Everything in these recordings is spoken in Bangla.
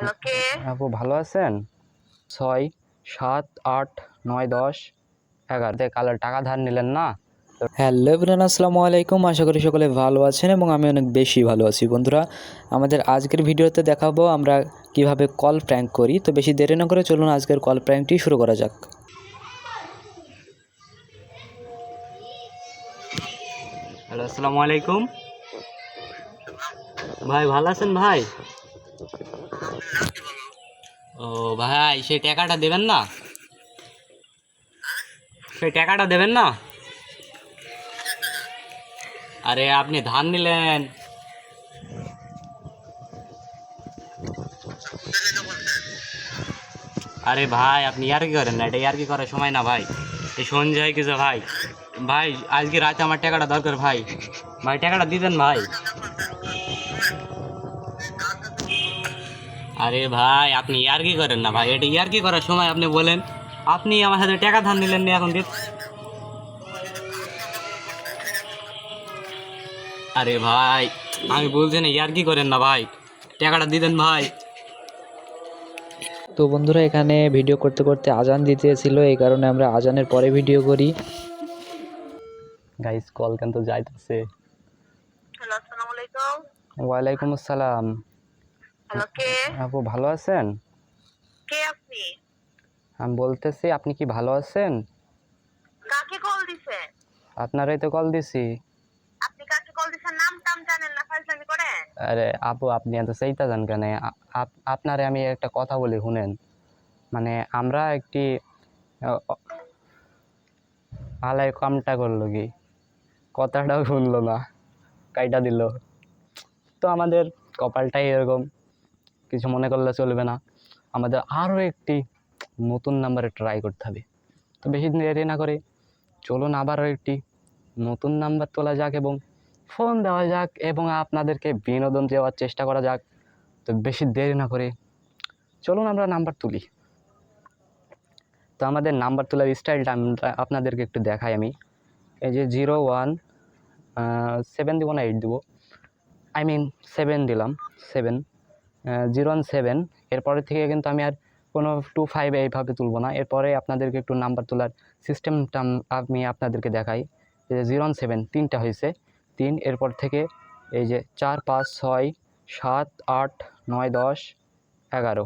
হ্যালো কে? আপু ভালো আছেন? ছয় সাত আট নয় দশ এগারোতে কালার টাকা ধার নিলেন না? হ্যালো এভরিওয়ান আসসালামু আলাইকুম। আশা করি সকলে ভালো আছেন এবং আমি অনেক বেশি ভালো আছি। বন্ধুরা আমাদের আজকের ভিডিওতে দেখাবো আমরা কীভাবে কল প্র্যাঙ্ক করি। তো বেশি দেরি না করে চলুন আজকের কল প্র্যাঙ্কটি শুরু করা যাক। হ্যালো আসসালামু আলাইকুম। ভাই ভালো আছেন ভাই? ও ভাই, সেই টাকাটা দেবেন না? সেই টাকাটা দেবেন না? আরে, আপনি ধান নিলেন। আরে ভাই, আপনি ইয়ার কি করেন না? এটা ইয়ার কি করার সময় না ভাই? এই সন্ধ্যে হয়ে গেছে ভাই? ভাই, আজকে রাতে আমার টাকাটা দরকার ভাই। ভাই, টাকাটা দিতেন ভাই। আরে ভাই আপনি ইয়ার কি করেন না ভাই? এটা ইয়ার কি করার সময় আপনি বলেন। আপনি আমার সাথে টাকা ধান নিলেন না এখন আরে ভাই আমি বলছি না ইয়ার কি করেন না ভাই? টাকাটা দিতেন ভাই। তো বন্ধুরা এখানে ভিডিও করতে করতে আজান দিতেছিল এই কারণে আমরা আজানের পরে ভিডিও করি। গাইস কল কেন তো যাইতেছে। হ্যালো আসসালামু আলাইকুম। ওয়ালাইকুম আসসালাম। হ্যালো কে? আপু ভালো আছেন? কে আপনি? আমি বলতেছি আপনি কি ভালো আছেন? কাকে কল দিছে আপনারাই তো কল দিছি। আপনি কাকে কল দিছেন? নাম টাম জানেন না করেন? আরে আপু আপনি এত জান কেন? আপ- আপনারে আমি একটা কথা বলি শুনেন। মানে আমরা একটি আলাই কামটা করল কি? কথাটাও শুনলো না কাইটা দিল। তো আমাদের কপালটাই এরকম। কিছু মনে করলে চলবে না। আমাদের আরও একটি নতুন নাম্বারে ট্রাই করতে হবে। তো বেশি দেরি না করে চলুন আবারও একটি নতুন নাম্বার তোলা যাক এবং ফোন দেওয়া যাক এবং আপনাদেরকে বিনোদন দেওয়ার চেষ্টা করা যাক। তো বেশি দেরি না করে চলুন আমরা নাম্বার তুলি। তো আমাদের নাম্বার তোলার স্টাইলটা আমরা আপনাদেরকে একটু দেখাই আমি। এই যে জিরো ওয়ান সেভেন দিব না এইট দিব। আই মিন সেভেন দিলাম সেভেন জিরো ওয়ান সেভেন এরপরে থেকে কিন্তু আমি আর কোনো টু ফাইভ এইভাবে তুলবো না। এরপরে আপনাদেরকে একটু নাম্বার তোলার সিস্টেমটা আমি আপনাদেরকে দেখাই। যে জিরো ওয়ান সেভেন তিনটা হয়েছে। তিন, এরপর থেকে এই যে চার, পাঁচ, ছয়, সাত, আট, নয়, দশ, এগারো।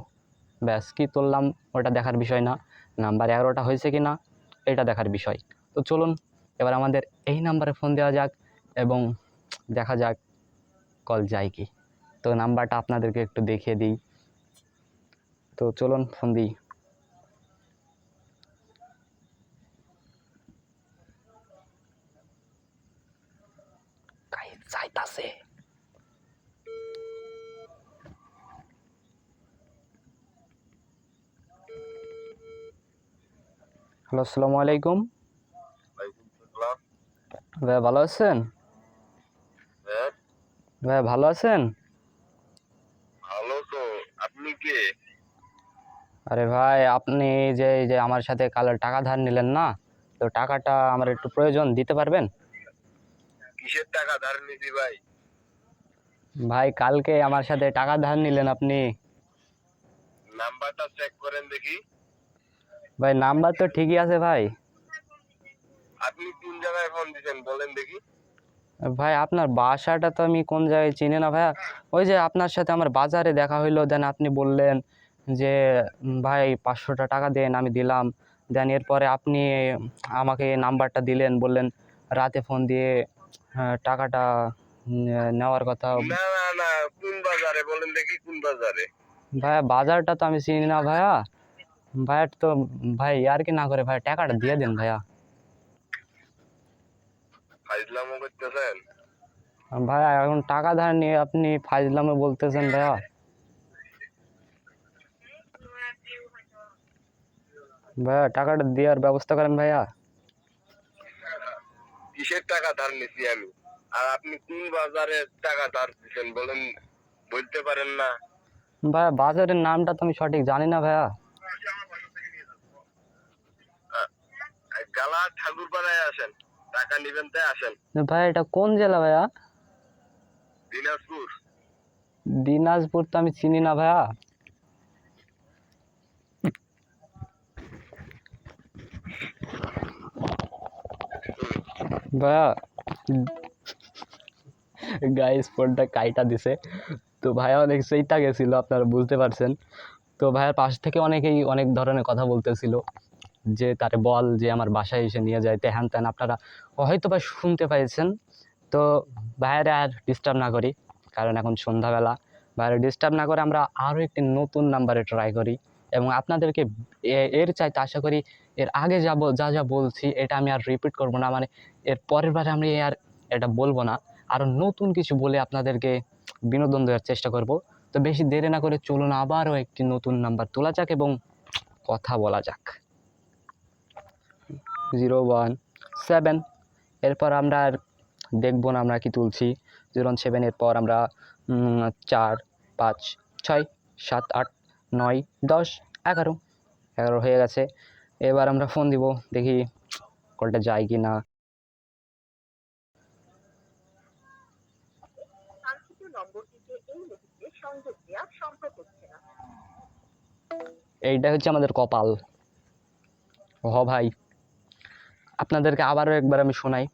ব্যাস, কী তুললাম, ওটা দেখার বিষয় না। নাম্বার এগারোটা হয়েছে কি না এটা দেখার বিষয়। তো চলুন, এবার আমাদের এই নাম্বারে ফোন দেওয়া যাক এবং দেখা যাক কল যায় কি। তো নাম্বারটা আপনাদেরকে একটু দেখিয়ে দিই। তো চলুন ফোন দিই। হ্যালো আসসালামু আলাইকুম। ভাই ভালো আছেন? ভাই ভালো আছেন ভালো তো আপনি কে আরে ভাই আপনি যে এই যে আমার সাথে কাল টাকা ধার নিলেন না তো টাকাটা আমার একটু প্রয়োজন দিতে পারবেন? কিসের টাকা ধার নিছি ভাই? ভাই কালকে আমার সাথে টাকা ধার নিলেন আপনি। নাম্বারটা চেক করেন দেখি। ভাই নাম্বার তো ঠিকই আছে ভাই। আপনি কোন জায়গায় ফোন দিছেন বলেন দেখি। ভাই আপনার বাসাটা তো আমি কোন জায়গায় চিনি না ভাইয়া। ওই যে আপনার সাথে আমার বাজারে দেখা হইল দেন আপনি বললেন যে ভাই পাঁচশোটা টাকা দেন আমি দিলাম। দেন এরপরে আপনি আমাকে নাম্বারটা দিলেন বললেন রাতে ফোন দিয়ে আহ, টাকাটা নেওয়ার কথা। না না না কোন বাজারে? বলেন দেখি কোন বাজারে। ভাইয়া বাজারটা তো আমি চিনি না ভাইয়া। ভাইয়া তো ভাই আর কি না করে ভাই টাকাটা দিয়ে দিন ভাইয়া। ফাইজলামো করতেছেন? ভাইয়া এখন টাকা ধার নিয়ে আপনি ফাইজলামে বলতেছেন ভাইয়া। ভাইয়া টাকাটা দেওয়ার ব্যবস্থা করেন ভাইয়া। কিসের টাকা ধার নিছি আমি? আর আপনি কোন বাজারে টাকা ধার দিছেন বলেন বলতে পারেন না। ভাইয়া বাজারের নামটা তো আমি সঠিক জানি না ভাইয়া। গালা ঠাকুর পাড়ায় আসেন টাকা নিবেন তাই আসেন। ভাইয়া এটা কোন জেলা ভাইয়া? দিনাজপুর। দিনাজপুর তো আমি চিনি না ভাইয়া। ভাইয়া গাইস ফোনটা কাইটা দিছে। তো ভাইয়া অনেক সেইটা গেছিল, আপনারা বুঝতে পারছেন। তো ভাইয়ার পাশ থেকে অনেকেই অনেক ধরনের কথা বলতেছিল, যে তারে বল যে আমার বাসায় এসে নিয়ে যাইতে হ্যান ত্যান আপনারা হয়তো বা শুনতে পেয়েছেন তো ভাইয়ারে আর ডিস্টার্ব না করি, কারণ এখন সন্ধ্যাবেলা। ভাইয়ারে ডিস্টার্ব না করে আমরা আরও একটি নতুন নাম্বারে ট্রাই করি, এবং আপনাদেরকে এর চাইতে আশা করি, এর আগে যাব যা যা বলছি, এটা আমি আর রিপিট করব না। মানে এর পরের বারে আমি আর এটা বলব না। আরও নতুন কিছু বলে আপনাদেরকে বিনোদন দেওয়ার চেষ্টা করব। তো বেশি দেরি না করে চলুন আবারও একটি নতুন নাম্বার তোলা যাক এবং কথা বলা যাক। জিরো ওয়ান সেভেন এরপর আমরা আর দেখব না আমরা কি তুলছি। জিরো ওয়ান সেভেন এরপর আমরা চার, পাঁচ, ছয়, সাত, আট, নয়, দশ, এগারো। এগারো হয়ে গেছে। এবার আমরা ফোন দিব, দেখি কলটা যায় কি না এইটা হচ্ছে আমাদের কপাল। হ ভাই। আপনাদেরকে আবারও একবার আমি শোনাই।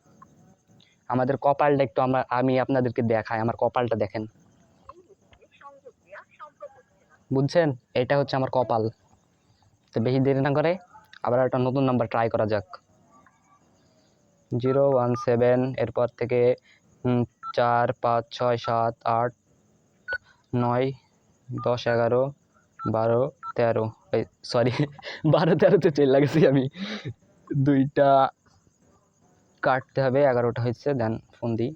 আমাদের কপালটা একটু আমরা, আমি আপনাদেরকে দেখাই। আমার কপালটা দেখেন। বুঝছেন? এটা হচ্ছে আমার কপাল। তো বেশি দেরি না করে আবার একটা নতুন নাম্বার ট্রাই করা যাক। জিরো ওয়ান সেভেন, এরপর থেকে চার, পাঁচ, ছয়, সাত, আট নয়, দশ, এগারো, বারো, তেরো। সরি বারো, তেরোতে চলে লাগছি আমি। দুইটা কাটতে হবে, এগারোটা হচ্ছে দেন ফোন দিই।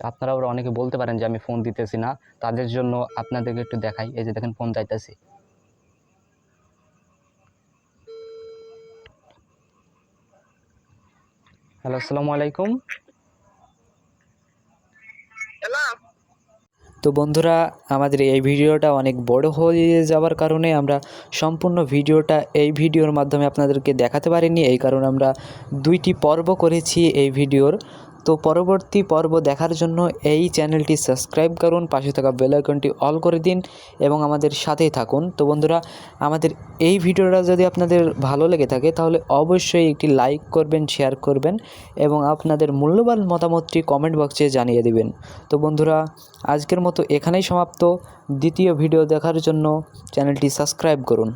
আপনারা ওরা অনেকে বলতে পারেন যে আমি ফোন দিতেছি না। তাদের জন্য আপনাদেরকে একটু দেখাই। এই যে দেখেন ফোন যাইতেছি। হ্যালো আসসালামু আলাইকুম। তো বন্ধুরা, আমাদের এই ভিডিওটা অনেক বড় হয়ে যাওয়ার কারণে আমরা সম্পূর্ণ ভিডিওটা এই ভিডিওর মাধ্যমে আপনাদেরকে দেখাতে পারিনি। এই কারণে আমরা দুইটি পর্ব করেছি এই ভিডিওর। তো পরবর্তী পর্ব দেখার জন্য এই চ্যানেলটি সাবস্ক্রাইব করুন, পাশে থাকা বেল আইকনটি অল করে দিন এবং আমাদের সাথেই থাকুন। তো বন্ধুরা, আমাদের এই ভিডিওটা যদি আপনাদের ভালো লেগে থাকে, তাহলে অবশ্যই একটি লাইক করবেন শেয়ার করবেন এবং আপনাদের মূল্যবান মতামতটি কমেন্ট বক্সে জানিয়ে দিবেন। তো বন্ধুরা, আজকের মতো এখানেই সমাপ্ত। দ্বিতীয় ভিডিও দেখার জন্য চ্যানেলটি সাবস্ক্রাইব করুন।